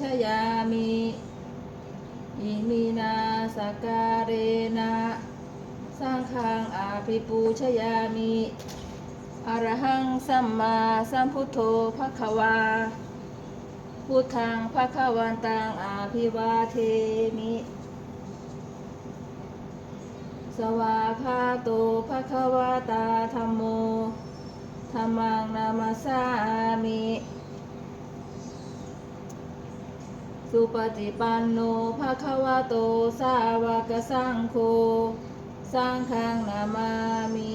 ชยามิอิมินาสการเรนะสังฆังอาภิปูชยามิอรหังสัมมาสัมพุทโธภควาพุทธังภควันตังอาภิวาเทมิ สวาคาโตภควาตาธรรมโมธรรมังนามาสามิ สุปฏิปันโนภควาโต สาวกสังโฆสังฆังนามามิ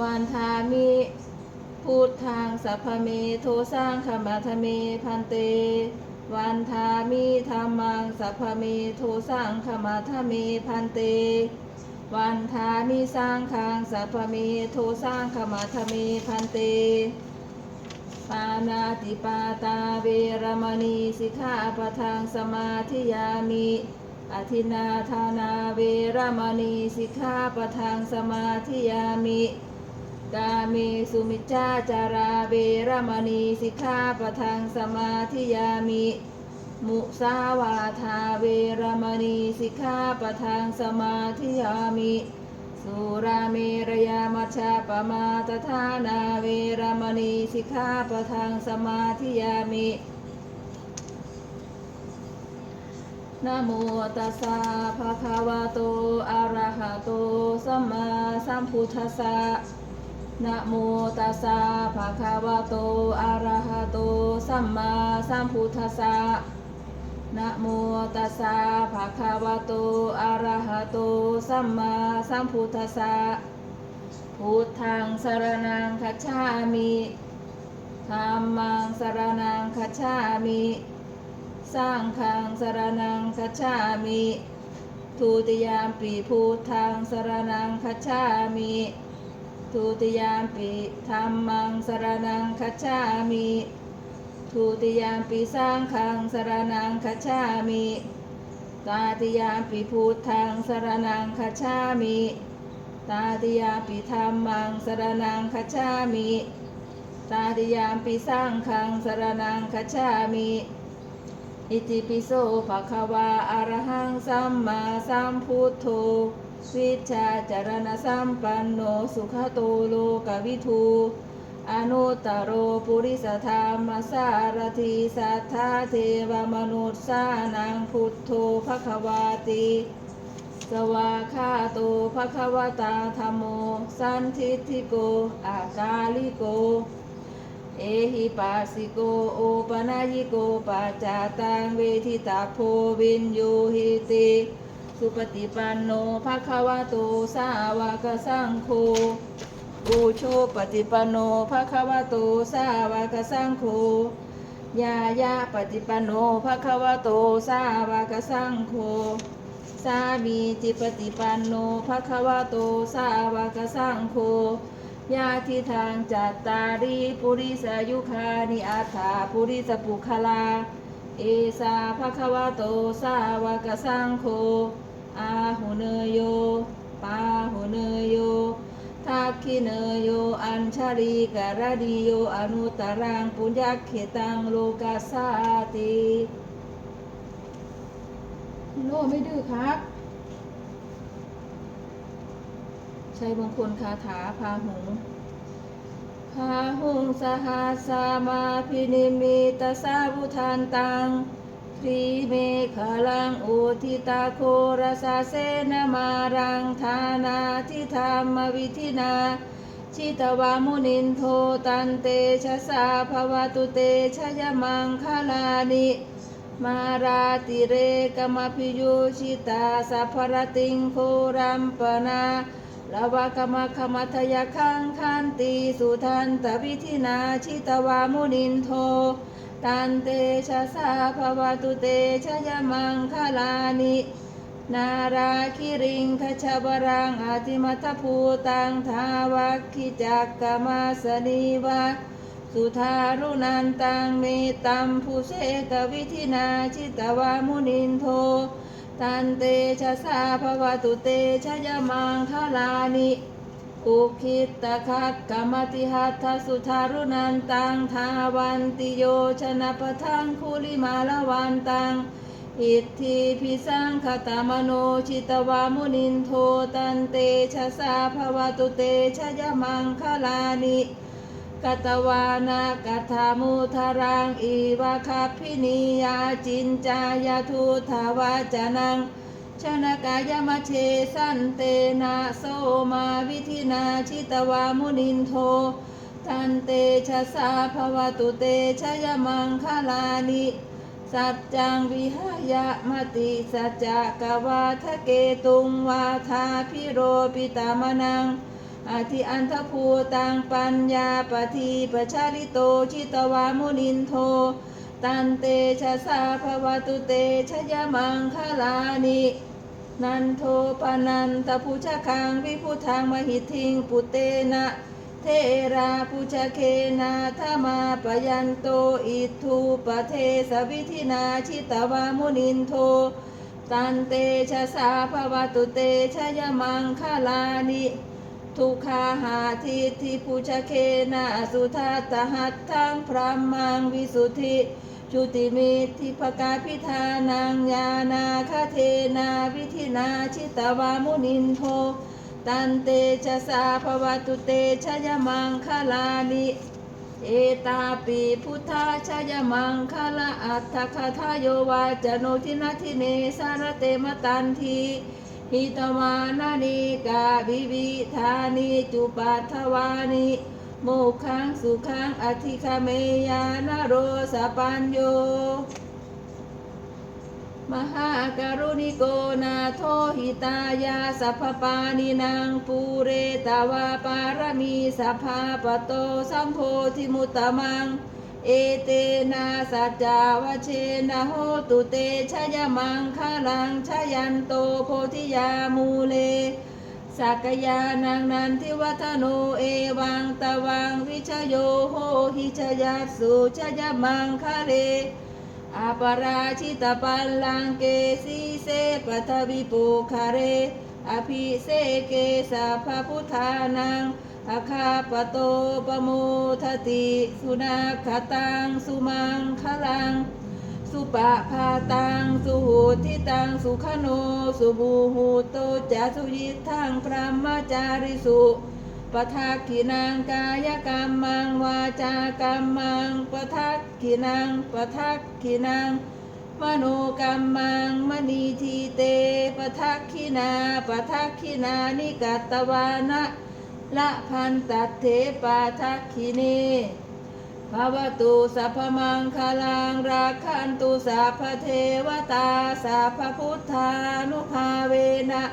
วันทามิพุทธังสัพพเมโทสร้างขมาธเมพันเต วันทามิธรรมังสัพพเมโทสร้างขมาธเมพันเต วันทามิสร้างคังสัพพเมโทสร้างขมาธเมพันเต ปานาติปาตาเวรมณีสิกขาปทังสมาธิยามิอธินาทานาเวรมณีสิกขาปทังสมาธิยามิ กาเมสุมิจาจาราเวรมณีสิกขาปทังสมาธิยามิ มุสาวาทาเวรมณีสิกขาปทังสมาธิยามิ สุราเมรยามัชาปมาตทานาเวรมณีสิกขาปะทังสมาธิยามินะโมตัสสะภะคะวะโต อะระหะโต สัมมาสัมพุทธัสสะนะโมตัสสะภะคะวะโต อะระหะโต สัมมาสัมพุทธัสสะ นะโมตัสสะภะคะวะโต อะระหะโต สัมมาสัมพุทธัสสะ พุทธังสรณังคัจฉามิธัมมังสรณังคัจฉามิสังฆังสรณังคัจฉามิทุติยามปีพุทธังสรณังคัจฉามิทุติยามปีธัมมังสรณังคัจฉามิ ทุติยามปีสังฆังสรณังคัจฉามิตาติยามปีพุทธังสรณังคัจฉามิตาติยามปีธัมมังสรณังคัจฉามิตาติยามปีสังฆังสรณังคัจฉามิอิติปิโสภะคะวาอะระหังสัมมาสัมพุทโธวิชาจารณสัมปันโนสุขโตโลกวิทู อนุตตรโรปุริสธรรมสารถิสัทธาเทวมนุษย์สานังพุทโธภควาติสวาคาโตภควตาธรรมโม สันทิฏฐิโก อากาลิโก เอหิปัสสิโก โอปนายิโกปัจจตังเวทิตาโพวินยูหิติ สุปฏิปันโนภควโตสาวกสังโฆ บูโชปฏิปโนภะคะวะโตสาวกสังโฆยายาปฏิปโนภะคะวะโตสาวกสังโฆสามีจิปฏิปันโนภะคะวะโตสาวกสังโฆญาทิทางจัตตารีปุริสายุคานิอาถาปุริสปุคลา เอสาภะคะวะโตสาวกสังโฆอาหุเนโยปาหุเนโย ทักขิเนยโยอัญชลีกรดีโยอนุตรังปุญญาเขตังโลกาสาติโลไม่ดื้อครับชัยมงคลคาถาพาหุงพาหุงสหัสามาพินิมิตาสาวุทันตัง รีเมฆลังอุทิตาโครสาเสนมารังธานาทิธรรมวิธินา ชิตวามุนินโทตันเตชะสาภวตุเตชยมังคลานิมาราติเรกมพิโยชิตาสัพพรติงโครัมปนาลาวากมคมัทยคังคันติสุทันตวิธินาชิตวามุนินโท ตันเตชะสาภวตุเตชยมังคลานินาราคิริงคชบรังอาติมัทภูตังทาวัคคิจักกมาสนีวะสสุทารุนันตังเมตัมภูเสกวิธินาชิตวามุนินโท ตันเตชะสาภวตุเตชะยมังคลานิ อุคิตตะคักกรรมติหัตถสุทารุนันตังทาวันติโยชนะปะทังคุลิมาลวันตังอิทธิพิสังคตามโนชิตวามุนินโทตันเตชะสาภวตุเตชะยมังคลานิกตวานากถามุทารังอีวะคัพพินียาจินจายาทุทาวาจานัง ชนกายมะเชสันเตนะโสมาวิธินาชิตวามุนินโท ทันเตชะสาภวตุเตชะยมังคลานิสัจจังวิหายะมติสัจจะกวาทะเกตุงวาทาพิโรปิตามนังอธิอันทภูตังปัญญาปทีปชาลิโตชิตวามุนินโท ตันเตชะสาภวตุเตชะยมังคลานินันโทปนันตพุชคังวิพุทางมหิทิงปุเตนะเทราพุชเคนาธมาปยันโตอิทูปเทสวิธินาชิตวามุนินโท ตันเตชะสาภวตุเตชะยมังคลานิทุกขาหาทิทิพุชเคนะสุทัตหัตถังพระมังวิสุทธิ จุติมิทิภกาพิธานังญาณาคเทนาวิธินาชิตวามุนินโทตันเตชะสาภวตุเตชะยมังคลานิเอตาปีพุทธาชยมังคละอัตถคทาโยวาจโนทินาทิเนสารเตมตันทีหิตมานานิกาวิวิธานิจุปัทวานิ โมขังสุขังอธิคเมยานโรสปัญโย มหาการุณิโกนาโทหิตายาสัพปานินางปูเรตาวาปารมีสัพพาปโตสัมโพธิมุตตมัง เอเตนะสัจจาวเชนะโหตุเตชยมังคลังชยันโตโพธิยามูเล สักยานังนันทิวัฒโนเอวังตวังวิชโยโหหิชยัสสุชยมังคะเลอาปราชิตปัลลังเกสีเสปัทวิปุคาเร อภิเสเกสัพพพุทธานังอาคาปโตปโมทติ สุนาคตัง สุมังคลัง สุปะพาตัง สุหูทิตัง สุขโน สุบูหูโตจาสุยิทังพระมจาริสุปทักขินังกายกรรมังวาจากรรมังปทักขินังปทักขินังมโนกรรมังมณีทีเตปทักขินาปทักขินานิกัตตวานะละพันตัดเถปาทักขิเน ภาวตุสัพพมังคลังราคันตุสัพพเทวตาสัพพพุทธานุภาเวนะ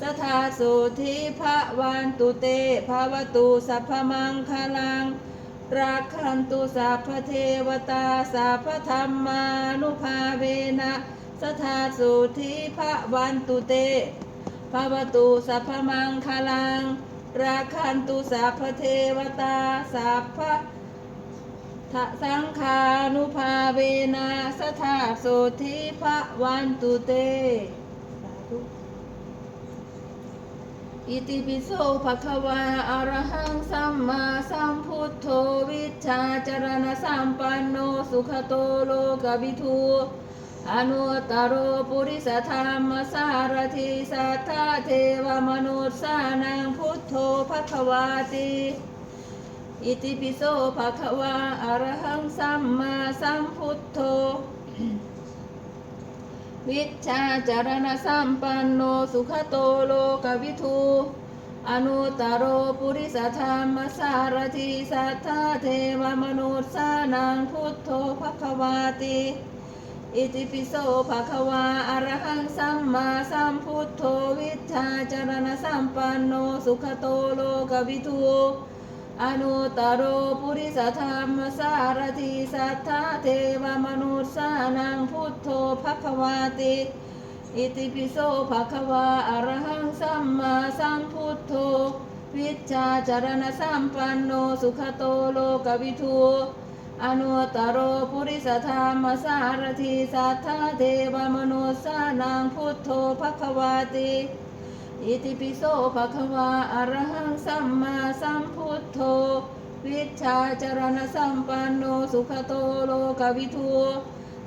สทาสุทิภะวันตุเตภาวตุสัพพมังคลังราคันตุสัพพเทวตาสัพพธรรมานุภาเวนะสทาสุทิภะวันตุเตภาวตุสัพพมังคลังราคันตุสัพพเทวตาสัพพ ทะสังคานุภาเวนะสทาโสธิภะวันตุเต อิติปิโสภะคะวาอรหังสัมมาสัมพุทโธวิชชาจารณสัมปันโนสุขโตโลกวิทูอนุตตรโรปุริสธรรมสารถิสัทธาเทวมนุษย์สานังพุทโธภะคะวาติ อิติปิโสภะคะวาอะระหังสัมมาสัมพุทโธ วิชาจารณสัมปันโนสุขโตโลกวิทูอนุตตรโรปุริสธรรมสารถิสัทธาเทวมนุษย์สานังพุทโธภะคะวาติ อิติปิโสภะคะวาอรหังสัมมาสัมพุทโธวิชชาจารณสัมปันโนสุขโตโลกวิทู อนุตตรโรปุริสธรรมสารถิสัทธาเทวมนุษย์สานังพุทโธภควาติ อิติปิโสภควาอรหังสัมมาสัมพุทโธ วิชาจารณสัมปันโนสุขโตโลกวิทูอนุตตรปุริสธรรมสารถีสัทธาเทวมนุสสานังพุทโธภควาติ อิติปิโสภะคะวาอรหังสัมมาสัมพุทโธ วิชชาจารณสัมปันโนสุขโตโลกวิทู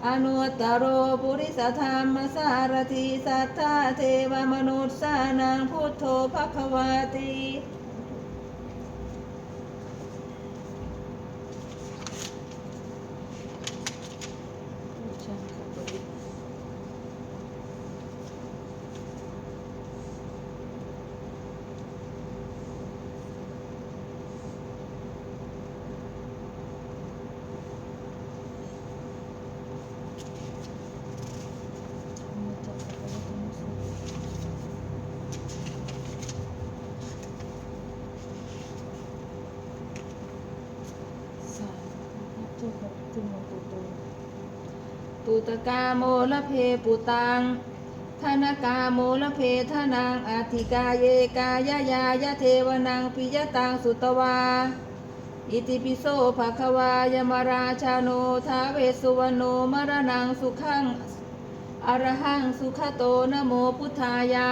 อนุตตรปุริสธรรมสารถีสัทธาเทวมนุษย์สานังพุทโธภควาติ ปุ ตกาโมละเพปุตังธนกาโมละเพทนางอธิกาเยกายายายะเทวนังปิยตังสุตวา อิติปิโสภะคะวายมราชาโนทาเวสุวรรณโนมรณังสุขังอรหังสุขโตนะโมพุทธายะ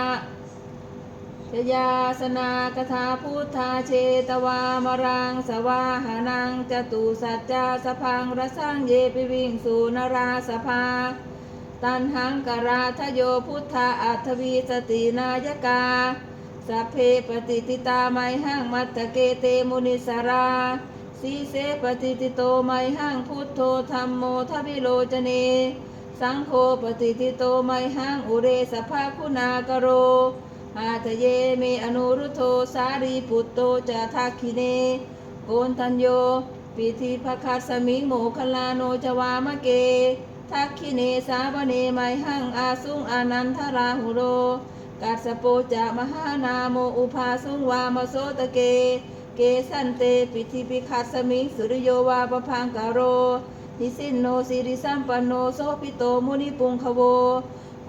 ชยาสนากถาพุทธาเชตวามรังสวาหานังจตุสัจจาสพังระสังเยปิวิ่งสูนราสภา ตันหังกราทโยพุทธาอัทวีสตินายกาสัพเพปฏิติตาไมหังมัตตเกเตมุนิสราสีเสปฏิติโตไมหังพุทโธธรรมโมทวิโลจเน สังโฆปฏิติโตไมหังอุเรสภาคุณากโร อาทะเยเมอนุรุโทสารีปุตโตจะทักขิเน โกนทัญโย ปิธิภคัสสมิงโมคลาโนจวามะเก ทักขิเนสาวเนไมหังอาสุงอานันทราหุโรกัสสโปจะมหานาโมอุภาสุงวามโสตะเก เกสันเตปิธิปิคัสสมิงสุริโยวาปพังกาโรนิสินโนสิริสัมปันโนโสปิโตมุนิปุงคโว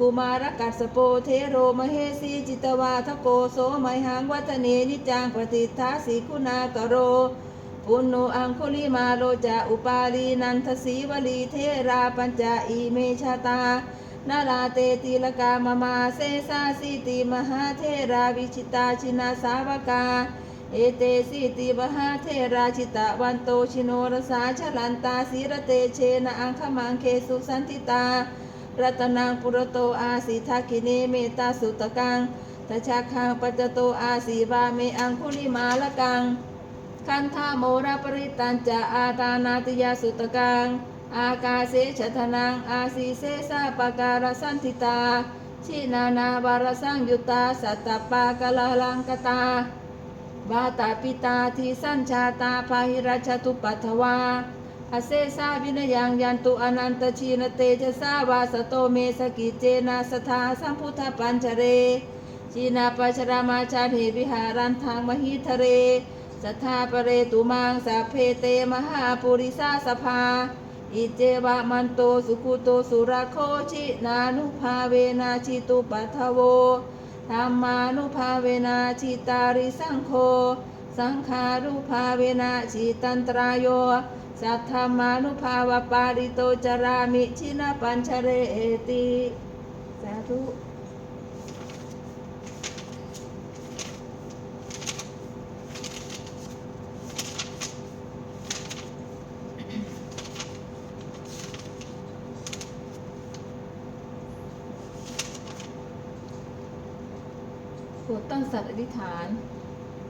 กุมารกัสโปเทโรมเหสีจิตวาทโกโสไมหังวัฒเนนิจังปฏิทาสีคุณากโร ปุณโนอังคุลิมาโลจะอุปาลีนันทสีวลีเทราปัญจอีเมชาตานาลาเตติลกามมาเซสาสิติมหาเทราวิชิตาชินาสาวกา เอเตสิติมหาเทราชิตะวันโตชิโนรสาชลันตาสีระเตเชนะอังคมังเคสุสันติตา รัตนังปุรโตอาสีทักขิเนเมตตาสุตกังตชาคังปัจโตอาสีบาเมอังคุลิมาละกังคันธาโมระปริตันจะอาตานาติยาสุตกัง อากาเสชทนังอาสีเสสาปการสันติตา ชินานาบารสังยุตตาสัตตปากะลาลังกตาบาตาปิตาทีสัญชาตาพาหิราชตุปัทวา อเซสาวินยังยันตุอนันตชีนเตจะสาวาสโตเมสกิเจนาสทาสัมพุทธปัญชเร ชีนาปัชรามาชาเทวิหารันทางมหิทะเรสัทธาปเรตุมังสัพเพเตมหาปุริสาสภา อิเจวะมันโตสุขุโตสุรโคชินานุภาเวนาชิตุปัทโวธรรมานุภาเวนาชิตาริสังโฆสังขารุภาเวนะชิตันตรายโย สัทธรรมานุภาวปาริโตจารามิชินะปัญชเรติสาธุโปรดตั้งสัตย์อธิษฐาน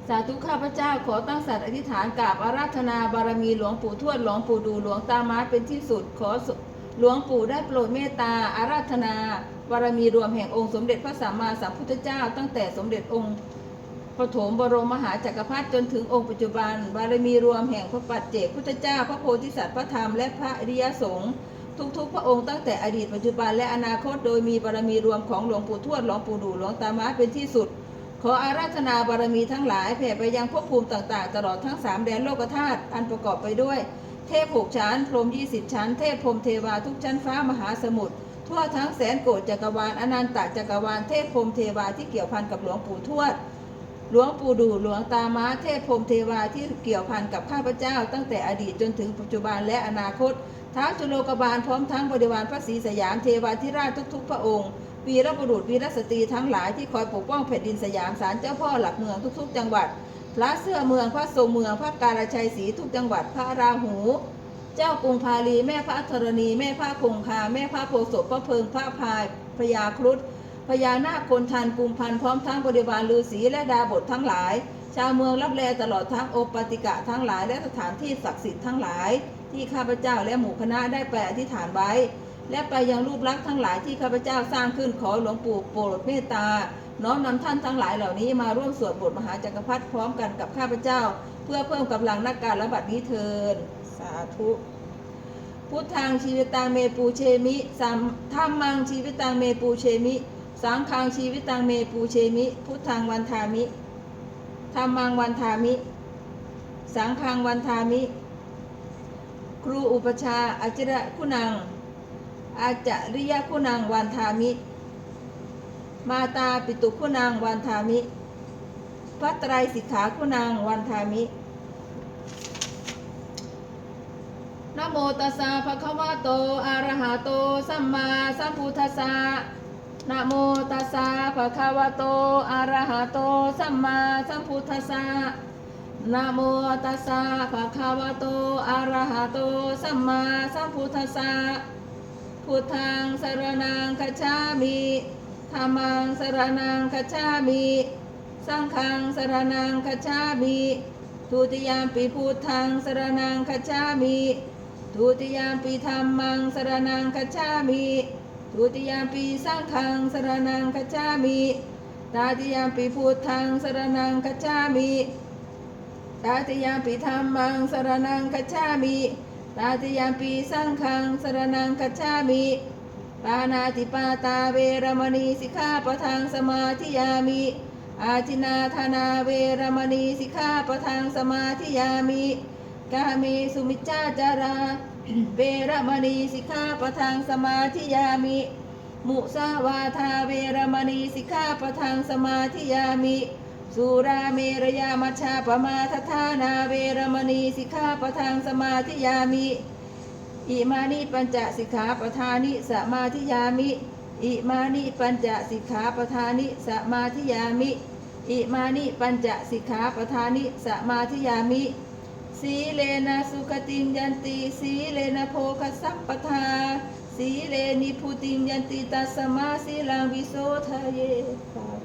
สาธุข้าพเจ้าขอตั้งสัตย์อธิษฐานกราบอาราธนาบารมีหลวงปู่ทวดหลวงปู่ดูหลวงตามาเป็นที่สุด ขอหลวงปู่ได้โปรดเมตตาอาราธนาบารมีรวมแห่งองค์สมเด็จพระสัมมาสัมพุทธเจ้า ตั้งแต่สมเด็จองค์ปฐมบรมมหาจักรพรรดิจนถึงองค์ปัจจุบัน บารมีรวมแห่งพระปัจเจกพุทธเจ้า พระโพธิสัตว์พระธรรมและพระอริยสงฆ์ทุกๆ พระองค์ตั้งแต่อดีตปัจจุบันและอนาคตโดยมีบารมีรวมของหลวงปู่ทวดหลวงปู่ดูหลวงตามาเป็นที่สุด ขออาราธนาบารมีทั้งหลายแผ่ไปยังภพภูมิต่างๆ ตลอดทั้งสามแดนโลกธาตุอันประกอบไปด้วย เทพหกชั้น พรหมยี่สิบชั้น เทพพรหมเทวาทุกชั้นฟ้ามหาสมุทรทั่วทั้งแสนโกฏจักรวาลอนันตจักรวาลเทพพรมเทวาที่เกี่ยวพันกับหลวงปู่ทวด หลวงปู่ดูหลวงตามาเทพพรมเทวาที่เกี่ยวพันกับข้าพเจ้า ตั้งแต่อดีตจนถึงปัจจุบันและอนาคตท้าวจุโลกบาลพร้อมทั้งบริวารพระศรีสยามเทวาธิราชทุกๆ พระองค์ วีรบุรุษวีรสตรีทั้งหลายที่คอยปกป้องแผ่นดินสยามศาลเจ้าพ่อหลักเมืองทุก ๆ จังหวัด พระเสื้อเมืองพระทรงเมืองพระการชัยศรีทุกจังหวัดพระราหู เจ้ากรุงพาลีแม่พระธรณีแม่พระคงคาแม่พระโพศพพระเพิงพระพายพญาครุฑพญานาคคนทันกุมพันพร้อมทั้งบริวารฤาษีและดาบททั้งหลาย ชาวเมืองรับแลตลอดทั้งโอปติกะทั้งหลายและสถานที่ศักดิ์สิทธิ์ทั้งหลาย ที่ข้าพเจ้าและหมู่คณะได้ไปอธิษฐานไว้ และไปยังรูปลักษณ์ทั้งหลายที่ข้าพเจ้าสร้างขึ้นขอหลวงปู่โปรดเมตตา น้อมนำท่านทั้งหลายเหล่านี้มาร่วมสวดบทมหาจักรพรรดิพร้อมกันกับข้าพเจ้า เพื่อเพิ่มกำลังนักการระบัดนี้เทินสาธุพุทธังชีวิตังเมปูเชมิสัมธรรมังชีวิตังเมปูเชมิ สังฆังชีวิตังเมปูเชมิ พุทธังวันทามิธรรมังวันทามิ สังฆังวันทามิ ครูอุปชาอาจระคุณัง อาจาริยคุณังวันทามิ มาตาปิตุคุณังวันทามิพระไตรสิกขาคุณังวันทามินโมตัสสะภะคะวะโตอะระหะโต สัมมาสัมพุทธัสสะนโมตัสสะภะคะวะโตอะระหะโต สัมมาสัมพุทธัสสะนะโมตัสสะภะคะวะโตอะระหะโต สัมมาสัมพุทธัสสะ พุทธังสรณังคัจามิธัมมังสรณังคัจามิสังฆังสรณังคัจามิทุติยามปีพุทธังสรณังคัจามิทุติยามปีธรรมังสรณังคัจามิทุติยามปีสังฆังสรณังคัจามิตาติยามปีพุทธังสรณังคัจามิตาติยามปีธรรมังสรณังคัจามิ ตาติยามปีสังฆังสรณังคัจฉามิปานาติปาตาเวรมณีสิกขาปะทังสมาธิยามิ อาทินาธนาเวรมณีสิกขาปะทังสมาธิยามิกาเมสุมิจจาจาราเวรมณีสิกขาปะทังสมาธิยามิ มุสาวาทาเวรมณีสิกขาปะทังสมาธิยามิ สุราเมรยามัชาปมาทธานาเวรมณีสิกขาปะทังสมาธิยามิอิมานิปัญจสิกขาปทานิสมาธิยามิอิมานิปัญจสิกขาปทานิสมาธิยามิอิมานิปัญจสิกขาปทานิสมาธิยามิ สีเลนะสุขติงยันติ สีเลนะโภคสัมปทา สีเลนิพุติงยันติตัสมาสีลังวิโสทะเยา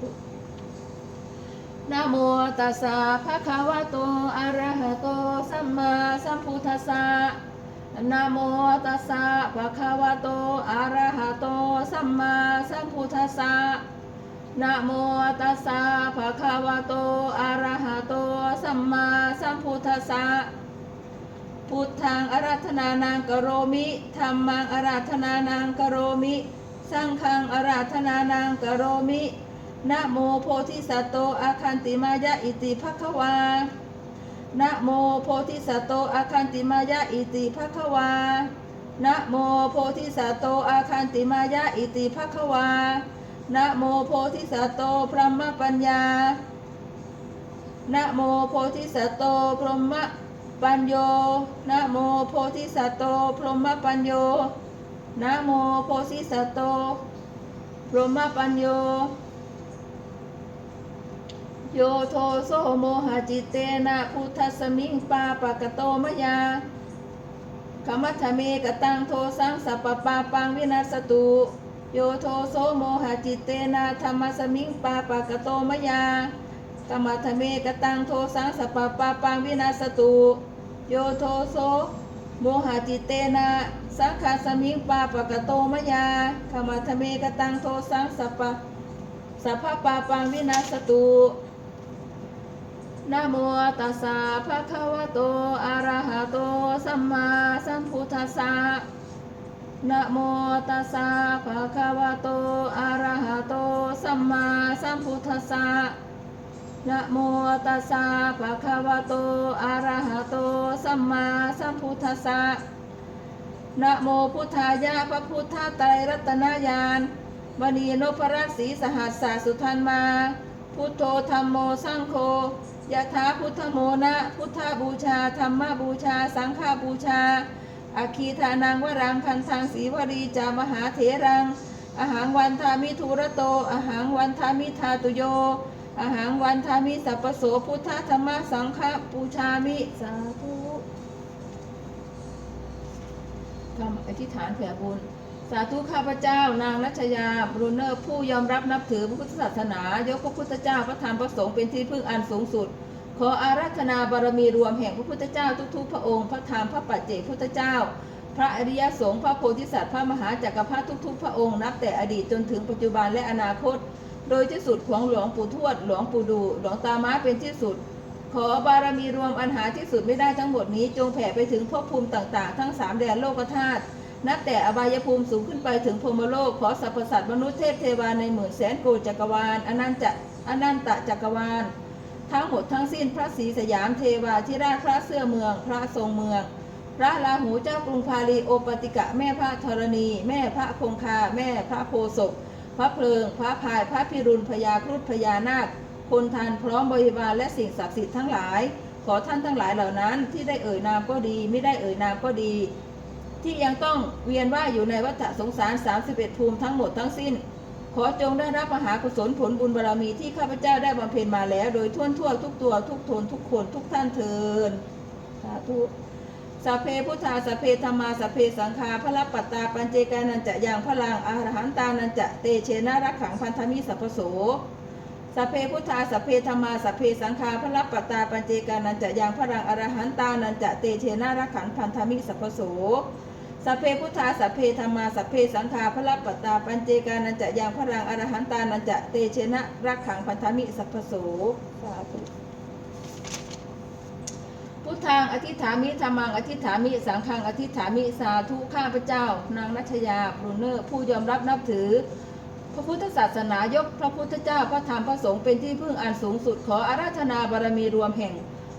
นะโมตัสสะภะคะวะโต อะระหะโต สัมมาสัมพุทธัสสะนะโมตัสสะภะคะวะโต อะระหะโต สัมมาสัมพุทธัสสะนะโมตัสสะภะคะวะโต อะระหะโต สัมมาสัมพุทธัสสะพุทธังอาราธนานังกโรมิธัมมังอาราธนานังกโรมิ สังฆังอาราธนานังกโรมิ นะโมโพธิสัตโตอาคันติมายะอิติภควานะโมโพธิสัตโตอาคันติมายะอิติภควานะโมโพธิสัตโตอาคันติมายะอิติภควานะโมโพธิสัตโตพรหมปัญญานะโมโพธิสัตโตพรหมปัญโยนะโมโพธิสัตโตพรหมปัญโยนะโมโพธิสัตโตพรหมปัญโย โยโทโสโมหะจิตเตนะพุทธสมิงปาปะกะโตมยาขมัทเมกตังโทสังสัปปะปาปังวินาสตุ โยโทโสโมหะจิตเตนะธรรมสมิงปาปะกะโตมยาธรรมทเมกตังโทสังสัปปะปาปังวินาสตุ โยโทโสโมหะจิตเตนะสังขาสมิงปาปะกะโตมยาธรรมทเมกตังโทสังสัปปะสัพพะปาปังวินาสตุ นะโมตัสสะภะคะวะโต อะระหะโต สัมมาสัมพุทธัสสะนะโมตัสสะภะคะวะโต อะระหะโต สัมมาสัมพุทธัสสะนะโมตัสสะภะคะวะโต อะระหะโต สัมมาสัมพุทธัสสะนะโมพุทธายะพระพุทธไตรรัตนญาณมณีนพรัศรีสหัสสะสุทันมาพพุทโธธรรมโมสังโฆ ยะถาพุทธโมนะพุทธบูชาธรรมบูชา สังฆบูชาอาคีทานังวรังคันทังสีวรีจามหาเถรังอาหารวันทามิทุระโตอาหารวันทามิทาตุโยอาหารวันทามิสัพพโสพุทธธรรมสังฆบูชามิสาธุคำอธิษฐานแผ่บุญ สาธุข้าพเจ้านางนัชยาบรูเนอร์ผู้ยอมรับนับถือพระพุทธศาสนา ยกพระพุทธเจ้าพระธรรมพระสงฆ์เป็นที่พึ่งอันสูงสุด ขออาราธนาบารมีรวมแห่งพระพุทธเจ้าทุกๆ พระองค์พระธรรมพระปัจเจกพุทธเจ้า พระอริยสงฆ์พระโพธิสัตว์พระมหาจักรพรรดิทุกๆ พระองค์นับแต่อดีตจนถึงปัจจุบันและอนาคต โดยที่สุดของหลวงปู่ทวดหลวงปู่ดูหลวงตาม้าเป็นที่สุดขอบารมีรวมอันหาที่สุดไม่ได้ทั้งหมดนี้จงแผ่ไปถึงภพภูมิต่างๆ ทั้งสามแดนโลกธาตุ นับแต่อบายภูมิสูงขึ้นไปถึงพรมโลก ขอสรรพสัตว์มนุษย์เทพเทวาในหมื่นแสนโกจักรวาลอนันจะอนันตจักรวาล ทั้งหมดทั้งสิ้นพระศรีสยามเทวาธิราชพระเสื้อเมือง พระทรงเมือง พระราหูเจ้ากรุงพาลีโอปติกะแม่พระธรณี แม่พระคงคา แม่พระโพศพพระเพลิง พระพายพระพิรุณพญาครุฑพญานาคคนทานพร้อมบริวารและสิ่งศักดิ์สิทธิ์ทั้งหลาย ขอท่านทั้งหลายเหล่านั้นที่ได้เอ่ยนามก็ดี ไม่ได้เอ่ยนามก็ดี ที่ยังต้องเวียนว่ายอยู่ในวัฏสงสาร 31 ภูมิทั้งหมดทั้งสิ้น ขอจงได้รับมหากุศลผลบุญบารมีที่ข้าพเจ้าได้บำเพ็ญมาแล้ว โดยทั่วทั่วทุกตัวทุกทนทุกคนทุกท่านเทินสาธุสัพเพพุทธาสัพเพธรรมาสัพเพสังฆาพระปัตตาปัญเจกานันจะยังพลังอรหันตานันจะเตเชนะรักขังพันธมิสัพโส สัพเพพุทธาสัพเพธรรมาสัพเพสังฆาพระปัตตาปัญเจกานันจะยังพลังอรหันตานันจะเตเชนะรักขังพันธมิสัพพโสสัพเพพุทธาสัพเพธรรมาสัพเพสังฆาพระปัตตาปัญเจกานันจะยังพลังอรหันตานันจะเตเชนะรักขังพันธมิสัพพโสสาธุพุทธังอธิษฐามิธรรมังอธิษฐามิสังฆังอธิษฐามิสาธุข้าพเจ้า นางนัชยาบรูเนอร์ผู้ยอมรับนับถือ พระพุทธศาสนายกพระพุทธเจ้าพระธรรมพระสงฆ์เป็นที่พึ่งอันสูงสุดขออาราธนาบารมีรวมแห่ง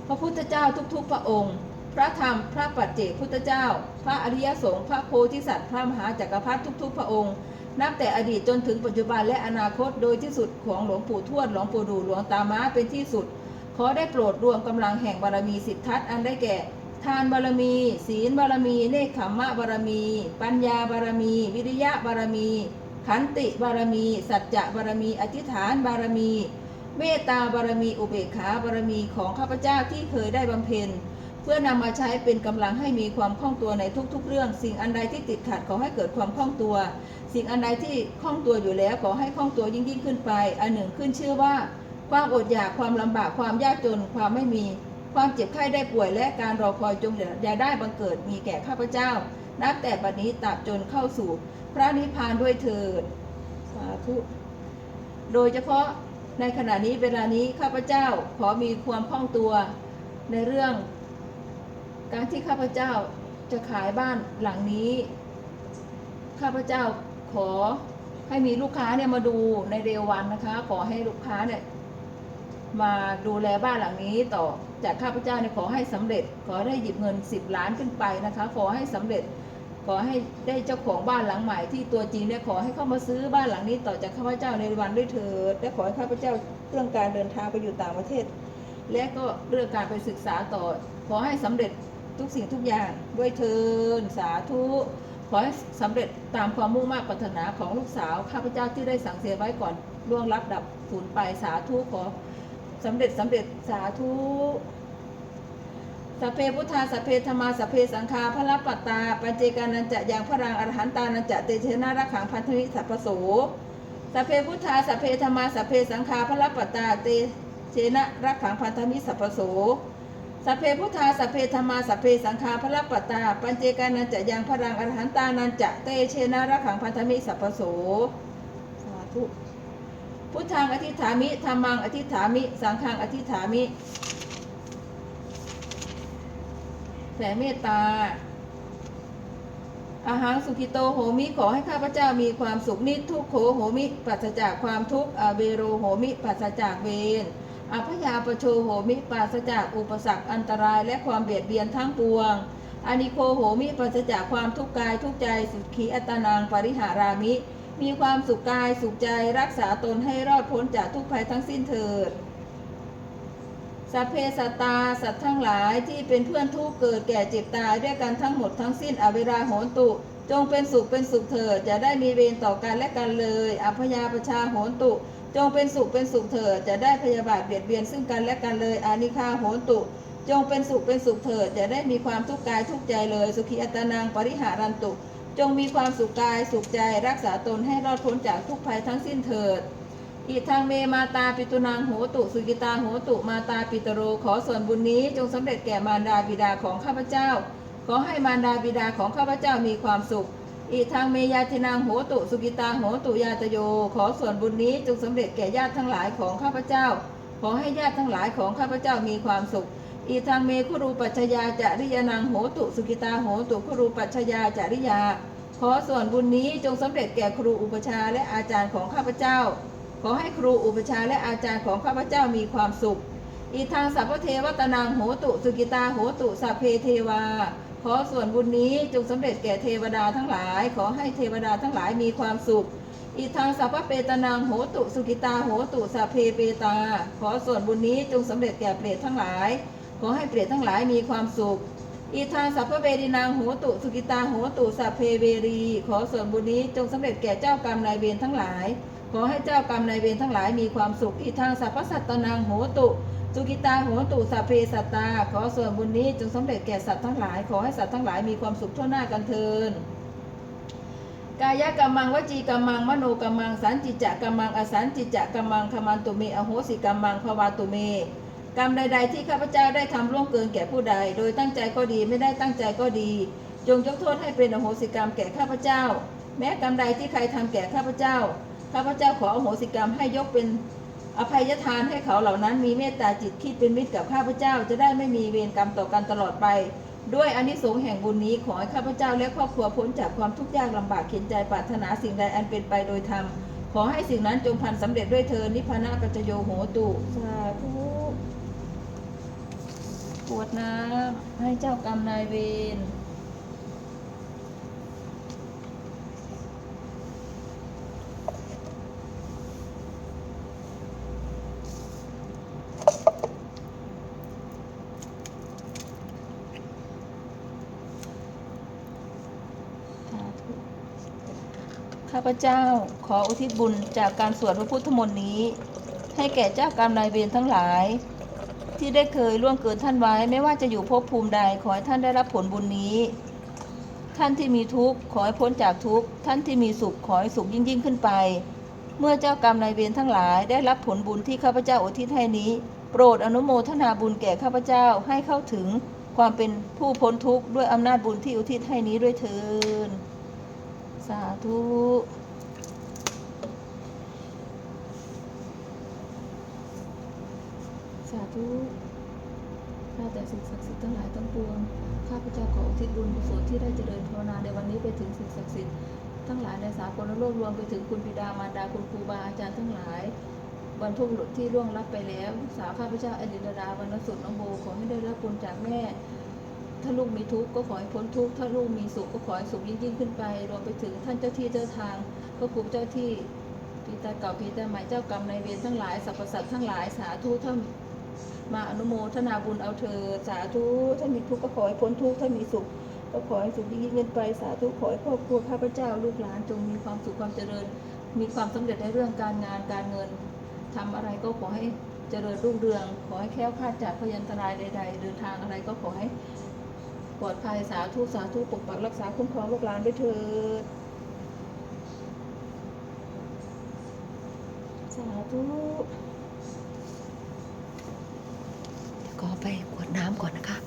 พระพุทธเจ้าทุกๆ พระองค์ พระธรรมพระปัจเจกพุทธเจ้า พระอริยสงฆ์พระโพธิสัตว์พระมหาจักรพรรดิทุกๆ พระองค์นับแต่อดีตจนถึงปัจจุบันและอนาคตโดยที่สุดของหลวงปู่ทวดหลวงปู่ดูหลวงตาม้าเป็นที่สุด ขอได้โปรดรวมกำลังแห่งบารมีสิทธัตอันได้แก่ ทานบารมี ศีลบารมี เนคขมมะบารมี ปัญญาบารมี วิริยะบารมี ขันติบารมี สัจจะบารมี อธิษฐานบารมี เมตตาบารมี อุเบกขาบารมีของข้าพเจ้าที่เคยได้บำเพ็ญ เพื่อนำมาใช้เป็นกำลังให้มีความคล่องตัวในทุกๆ เรื่อง สิ่งอันใดที่ติดขัดขอให้เกิดความคล่องตัว สิ่งอันใดที่คล่องตัวอยู่แล้วขอให้คล่องตัวยิ่งยิ่งขึ้นไป อันหนึ่งขึ้นชื่อว่า ความอดอยากความลำบากความยากจนความไม่มี ความเจ็บไข้ได้ป่วยและการรอคอยจงอย่าได้บังเกิดมีแก่ข้าพเจ้านับแต่บัดนี้ตราบจนเข้าสู่ พระนิพพานด้วยเถิด สาธุ โดยเฉพาะในขณะนี้เวลานี้ข้าพเจ้าขอมีความคล่องตัวในเรื่อง การที่ข้าพเจ้าจะขายบ้านหลังนี้ ข้าพเจ้าขอให้มีลูกค้าเนี่ยมาดูในเร็ววันนะคะ ขอให้ลูกค้าเนี่ยมาดูแลบ้านหลังนี้ต่อจากข้าพเจ้าเนี่ยขอให้สำเร็จ ขอได้หยิบเงิน 10 ล้านขึ้นไปนะคะ ขอให้สำเร็จ ขอให้ได้เจ้าของบ้านหลังใหม่ที่ตัวจริงเนี่ยขอให้เข้ามาซื้อบ้านหลังนี้ต่อจากข้าพเจ้าในวันด้วยเถิดและขอให้ข้าพเจ้าเรื่องการเดินทางไปอยู่ต่างประเทศ และก็เรื่องการไปศึกษาต่อ ขอให้สำเร็จทุกสิ่งทุกอย่างด้วยเทินสาธุขอให้สำเร็จตามความมุ่งมั่นปรารถนาของลูกสาวข้าพเจ้าที่ได้สั่งเสียไว้ก่อนล่วงรับดับสูญไปสาธุขอสำเร็จสำเร็จสาธุ สัพเพพุทธาสัพเพธรรมาสัพเพสังฆาพระปัตตาปัญเจกานันจะยังพระรังอรหันตานันจะเตเชนะรักขังพันธมิสัพพโสสัพเพพุทธาสัพเพธรรมาสัพเพสังฆาพระปัตตาเตเชนะรักขังพันธมิสัพพโสสัพเพพุทธาสัพเพธรรมาสัพเพสังฆาพระปัตตาปัญเจกานันจะยังพระรังอรหันตานันจะเตเชนะรักขังพันธมิสัพพโสสาธุพุทธังอธิฐามิธรรมังอธิฐามิ สังฆังอธิฐามิ แผ่เมตตา อาหารสุขิโตโหมิขอให้ข้าพเจ้ามีความสุขนิทุกโขโหมิปราศจากความทุกข์อเวโรโหมิปราศจากเวรอภยาปโชโหมิปราศจากอุปสรรคอันตรายและความเบียดเบียนทั้งปวงอานิโคโหมิปราศจากความทุกข์กายทุกใจสุขีอัตนังปริหารามิมมีความสุขกายสุขใจรักษาตนให้รอดพ้นจากทุกภัยทั้งสิ้นเถิด สัพเพสตาสัตว์ทั้งหลายที่เป็นเพื่อนทุกเกิดแก่เจ็บตายด้วยกันทั้งหมดทั้งสิ้นอเวราโหนตุ จงเป็นสุขเป็นสุขเถิดจะได้มีเวรต่อกันและกันเลยอพยาประชาโหนตุ จงเป็นสุขเป็นสุขเถิดจะได้พยาบาทเบียดเบียนซึ่งกันและกันเลย อานิคาโหนตุ จงเป็นสุขเป็นสุขเถิดจะได้มีความทุกข์กายทุกข์ใจเลย สุขีอัตนางปริหารันตุ จงมีความสุขกายสุขใจรักษาตนให้รอดพ้นจากทุกภัยทั้งสิ้นเถิด อิทางเมมาตาปิตุนางโหตุสุกิตาโหตุมาตาปิตโร ขอส่วนบุญนี้จงสำเร็จแก่มารดาบิดาของข้าพเจ้า ขอให้มารดาบิดาของข้าพเจ้ามีความสุขอิทางเมยาตินางโหตุสุกิตาโหตุยาตโย ขอส่วนบุญนี้จงสำเร็จแก่ญาติทั้งหลายของข้าพเจ้า ขอให้ญาติทั้งหลายของข้าพเจ้ามีความสุขอีทางเมคุรูปัชยาจริยานางโหตุสุกิตาโหตุคุรูปัชยาจริยา ขอส่วนบุญนี้จงสำเร็จแก่ครูอุปชาและอาจารย์ของข้าพเจ้า ขอให้ครูอุปชาและอาจารย์ของข้าพเจ้ามีความสุข อีทางสัพพเทวตนางโหตุสุกิตาโหตุสัพเพเทวา ขอส่วนบุญนี้จงสำเร็จแก่เทวดาทั้งหลาย ขอให้เทวดาทั้งหลายมีความสุข อีทางสัพพเปตนางโหตุสุกิตาโหตุสัพเพเปตา ขอส่วนบุญนี้จงสำเร็จแก่เปรตทั้งหลาย ขอให้เปรตทั้งหลายมีความสุขอีทางสัพพเวรินางโหตุสุกิตาโหตุสัพเพเวรี ขอส่วนบุญนี้จงสำเร็จแก่เจ้ากรรมนายเวรทั้งหลาย ขอให้เจ้ากรรมนายเวรทั้งหลายมีความสุขอีทางสัพพสัตตนางโหตุสุกิตาโหตุสัพเพสัตตา ขอส่วนบุญนี้จงสำเร็จแก่สัตว์ทั้งหลาย ขอให้สัตว์ทั้งหลายมีความสุขทั่วหน้ากันเทินกายกรรมังวจีกรรมังมโนกรรมังสันจิจะกรรมังอสันจิจะกรรมังขมันตุเมอโหสิกรรมังภวาตุเมกรรมใด ๆ ที่ข้าพเจ้าได้ทำล่วงเกินแก่ผู้ใด โดยตั้งใจก็ดีไม่ได้ตั้งใจก็ดี จงยกโทษให้เป็นอโหสิกรรมแก่ข้าพเจ้า แม้กรรมใดที่ใครทำแก่ข้าพเจ้า ข้าพเจ้าขออโหสิกรรมให้ยกเป็นอภัยทานให้เขาเหล่านั้นมีเมตตาจิตคิดเป็นมิตรกับข้าพเจ้าจะได้ไม่มีเวรกรรมต่อกันตลอดไป ด้วยอานิสงส์แห่งบุญนี้ขอให้ข้าพเจ้าและครอบครัวพ้นจากความทุกข์ยากลำบากเข็นใจปรารถนาสิ่งใดอันเป็นไปโดยธรรมขอให้สิ่งนั้นจงพันสำเร็จด้วยเธอนิพพานะปัจจโยโหตุสาธุกรวดน้ำให้เจ้ากรรมนายเวร ข้าพเจ้าขออุทิศบุญจากการสวดพระพุทธมนต์นี้ ให้แก่เจ้ากรรมนายเวรทั้งหลาย ที่ได้เคยล่วงเกินท่านไว้ไม่ว่าจะอยู่ภพภูมิใดขอให้ท่านได้รับผลบุญนี้ ท่านที่มีทุกข์ขอให้พ้นจากทุกข์ท่านที่มีสุขขอให้สุขยิ่งยิ่งขึ้นไป เมื่อเจ้ากรรมนายเวรทั้งหลายได้รับผลบุญที่ข้าพเจ้าอุทิศให้นี้ โปรดอนุโมทนาบุญแก่ข้าพเจ้าให้เข้าถึงความเป็นผู้พ้นทุกข์ด้วยอำนาจบุญที่อุทิศให้นี้ด้วยเถิน สาธุสาธุข้าแต่สิ่งศักดิ์สิทธิ์ทั้งหลายทั้งปวง ข้าพเจ้าขออุทิศบุญกุศลที่ได้เจริญภาวนาในวันนี้ไปถึงสิ่งศักดิ์สิทธิ์ทั้งหลายในสากลโลกรวมไปถึงคุณบิดามารดาคุณครูบาอาจารย์ทั้งหลายบรรพบุรุษที่ล่วงลับไปแล้ว สาวข้าพเจ้าอดินดาบรรณสุดน้องโบขอให้ได้รับบุญจากแม่ ถ้าลูกมีทุกข์ก็ขอให้พ้นทุกข์ถ้าลูกมีสุขก็ขอให้สุขยิ่งยิ่งขึ้นไป รวมไปถึงท่านเจ้าที่เจ้าทางพระภูมิเจ้าที่ปีตาเก่าปีตาใหม่เจ้ากรรมนายเวรทั้งหลายสรรพสัตว์ทั้งหลายสาธุท่านมาอนุโมทนาบุญเอาเธอสาธุถ้ามีทุกข์ก็ขอให้พ้นทุกข์ถ้ามีสุขก็ขอให้สุขยิ่งยิ่งขึ้นไปสาธุขอให้ครอบครัวข้าพเจ้าลูกหลานจงมีความสุขความเจริญ มีความสำเร็จในเรื่องการงานการเงินทำอะไรก็ขอให้เจริญรุ่งเรือง ขอให้แค้วคลาดจากพยันตรายใด ๆ เดินทางอะไรก็ขอให้ ปลอดภัยสาธุสาธุปกปักรักษาคุ้มครองลูกหลานด้วยเถิดสาธุเดี๋ยวก็ไปกวดน้ำก่อนนะคะ